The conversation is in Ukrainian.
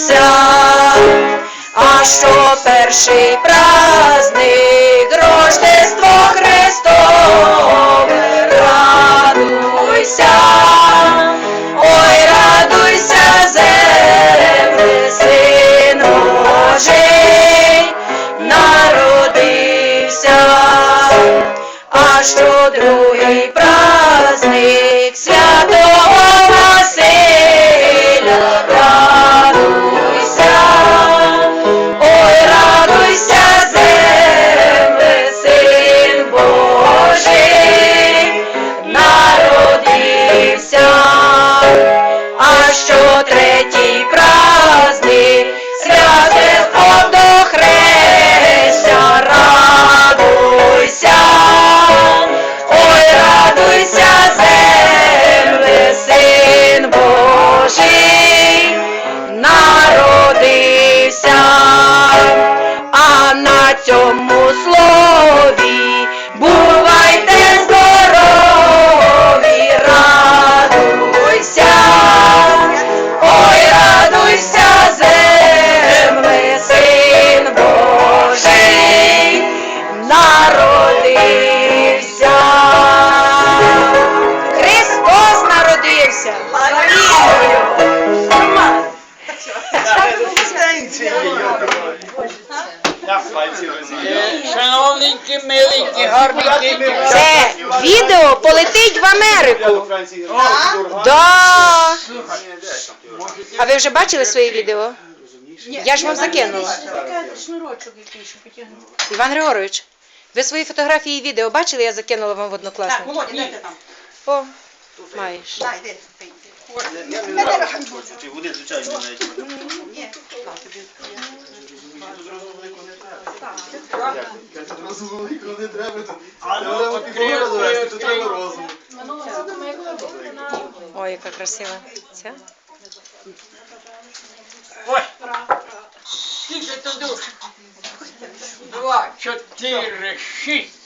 радуйся, а що перший праздник, Рождество Христове, радуйся, ой, радуйся, земле, син Божий, народився, а що другий праздник святого народився, а що третій праздник? Святого до хрестя, радуйся, ой, радуйся, земле, син Божий, народився, а на цьому Шановненькі, миленькі, гарненькі. Це відео полетить в Америку. Да. А ви вже бачили своє відео? Я ж вам закинула. Іван Григорович, ви свої фотографії і відео бачили, я закинула вам в Так, однокласник. Володя, дайте там. О, маєш. Дай, де. Води, звичайно, навіть. Ой, яка красива. Ця? Ой. Скільки то душ? Два, чотири, шість.